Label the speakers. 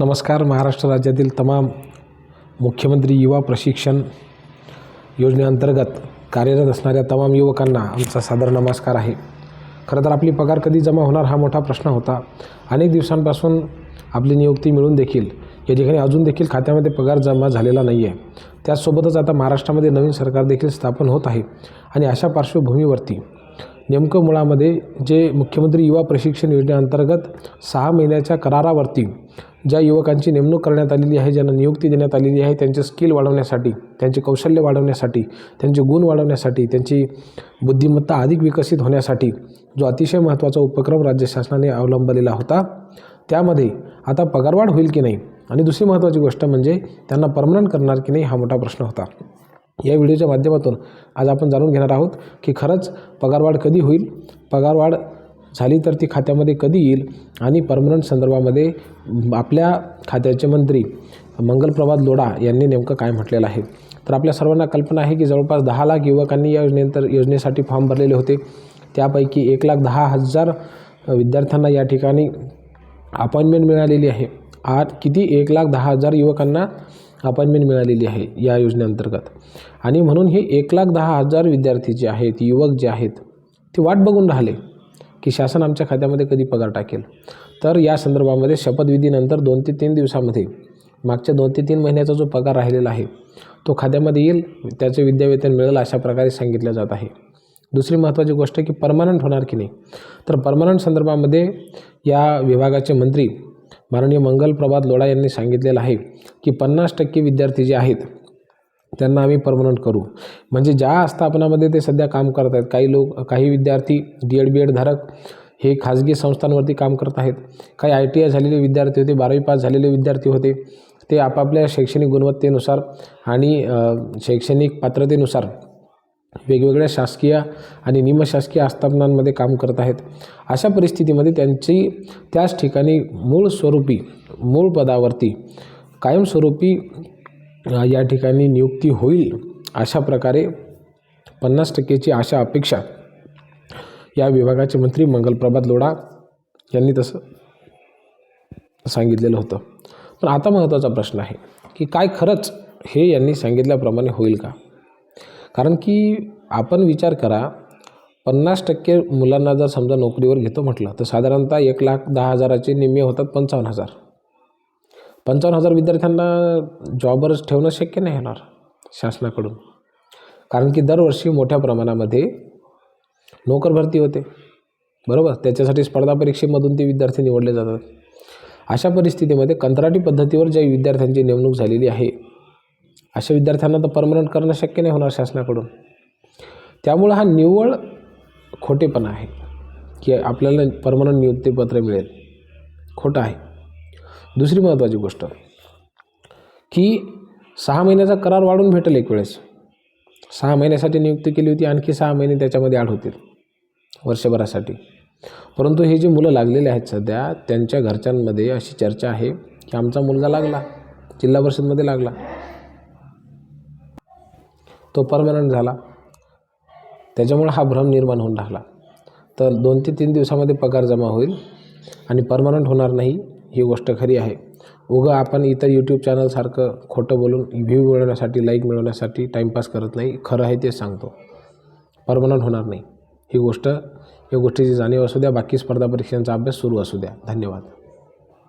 Speaker 1: नमस्कार महाराष्ट्र राज्यातील तमाम मुख्यमंत्री युवा प्रशिक्षण योजनेअंतर्गत कार्यरत असणाऱ्या तमाम युवकांना आमचा सादर नमस्कार आहे. खरं तर आपली पगार कधी जमा होणार हा मोठा प्रश्न होता. अनेक दिवसांपासून आपली नियुक्ती मिळून देखील या ठिकाणी अजून देखील खात्यामध्ये पगार जमा झालेला नाही आहे त्याचसोबतच आता महाराष्ट्रामध्ये नवीन सरकार देखील स्थापन होत आहे आणि अशा पार्श्वभूमीवरती नेमकं मुळामध्ये जे मुख्यमंत्री युवा प्रशिक्षण योजनेअंतर्गत सहा महिन्याच्या करारावरती ज्या युवकांची नेमणूक करण्यात आलेली आहे ज्यांना नियुक्ती देण्यात आलेली आहे त्यांचे स्किल वाढवण्यासाठी त्यांचे कौशल्य वाढवण्यासाठी त्यांचे गुण वाढवण्यासाठी त्यांची बुद्धिमत्ता अधिक विकसित होण्यासाठी जो अतिशय महत्त्वाचा उपक्रम राज्य शासनाने अवलंबलेला होता त्यामध्ये आता पगारवाढ होईल की नाही? आणि दुसरी महत्त्वाची गोष्ट म्हणजे त्यांना परमनंट करणार की नाही हा मोठा प्रश्न होता. या व्हिडिओच्या माध्यमातून आज आपण जाणून घेणार आहोत की खरंच पगारवाढ कधी होईल? पगारवाढ झाली तर ती खात्यामध्ये कधी येईल? आणि परमनंट संदर्भामध्ये आपल्या खात्याचे मंत्री मंगलप्रभात लोढा यांनी नेमकं काय म्हटलेलं आहे? तर आपल्या सर्वांना कल्पना आहे की जवळपास दहा लाख युवकांनी या योजनेनंतर योजनेसाठी फॉर्म भरलेले होते. त्यापैकी एक लाख दहा हजार विद्यार्थ्यांना या ठिकाणी अपॉइंटमेंट मिळालेली आहे. आज किती? एक लाख दहा हजार युवकांना अपॉइंटमेंट मिळालेली आहे या योजनेअंतर्गत. आणि म्हणून हे एक लाख दहा हजार विद्यार्थी जे आहेत युवक जे आहेत ते वाट बघून राहिले की शासन आमच्या खात्यामध्ये कधी पगार टाकेल. तर या संदर्भामध्ये शपथविधीनंतर दोन ते तीन दिवसामध्ये मागच्या दोन ते तीन महिन्याचा जो पगार राहिलेला आहे तो खात्यामध्ये येईल त्याचे विद्यावेतन मिळेल अशा प्रकारे सांगितलं जात आहे. दुसरी महत्त्वाची गोष्ट की परमनंट होणार की नाही? तर परमनंट संदर्भामध्ये या विभागाचे मंत्री माननीय मंगल प्रभात लोढा यांनी सांगितलेलं आहे की पन्नास टक्के विद्यार्थी जे आहेत त्यांना आम्ही परमनंट करू. म्हणजे ज्या आस्थापनामध्ये ते सध्या काम करत आहेत काही लोक काही विद्यार्थी डी एड बी एड धारक हे खाजगी संस्थांवरती काम करत आहेत. काही आय टी आय झालेले विद्यार्थी होते बारावी पास झालेले विद्यार्थी होते ते आपापल्या शैक्षणिक गुणवत्तेनुसार आणि शैक्षणिक पात्रतेनुसार वेगवेगळ्या शासकीय आणि निमशासकीय आस्थापनांमध्ये काम करत आहेत. अशा परिस्थितीमध्ये त्यांची त्याच ठिकाणी मूळ स्वरूपी मूळ पदावरती कायमस्वरूपी या ठिकाणी नियुक्ती होईल अशा प्रकारे पन्नास टक्केची आशा अपेक्षा या विभागाचे मंत्री मंगलप्रभात लोढा यांनी तसं सांगितलेलं होतं. पण आता महत्त्वाचा प्रश्न आहे की काय खरंच हे यांनी सांगितल्याप्रमाणे होईल का? कारण की आपण विचार करा पन्नास टक्के मुलांना जर समजा नोकरीवर घेतो म्हटलं तर साधारणतः एक लाख दहा हजाराचे निम्मे होतात पंचावन्न हजार. पंचावन्न हजार विद्यार्थ्यांना जॉबवरच ठेवणं शक्य नाही होणार शासनाकडून. कारण की दरवर्षी मोठ्या प्रमाणामध्ये नोकर भरती होते. बरोबर? त्याच्यासाठी स्पर्धा परीक्षेमधून ते विद्यार्थी निवडले जातात. अशा परिस्थितीमध्ये कंत्राटी पद्धतीवर ज्या विद्यार्थ्यांची नेमणूक झालेली आहे अशा विद्यार्थ्यांना तर परमनंट करणं शक्य नाही होणार शासनाकडून. त्यामुळं हा निव्वळ खोटेपणा आहे की आपल्याला परमनंट नियुक्तीपत्र मिळेल. खोटं आहे. दुसरी महत्त्वाची गोष्ट की सहा महिन्याचा करार वाढून भेटेल एक वेळेस. सहा महिन्यासाठी नियुक्ती केली होती आणखी सहा महिने त्याच्यामध्ये ॲड होतील वर्षभरासाठी. परंतु हे जे मुलं लागलेले आहेत सध्या त्यांच्या घरच्यांमध्ये अशी चर्चा आहे की आमचा मुलगा लागला जिल्हा परिषदमध्ये लागला. तो परमनंट झाला. त्याच्यामुळे हा भ्रम निर्माण होऊन राहिला. तर दोन ते तीन दिवसामध्ये पगार जमा होईल आणि परमनंट होणार नाही ही गोष्ट खरी आहे. उगं आपण इतर यूट्यूब चॅनलसारखं खोटं बोलून व्ह्यू मिळवण्यासाठी लाईक मिळवण्यासाठी टाईमपास करत नाही. खरं आहे तेच सांगतो. परमनंट होणार नाही. ही गोष्ट या गोष्टीची जाणीव असू द्या. बाकी स्पर्धा परीक्षांचा अभ्यास सुरू असू द्या. धन्यवाद.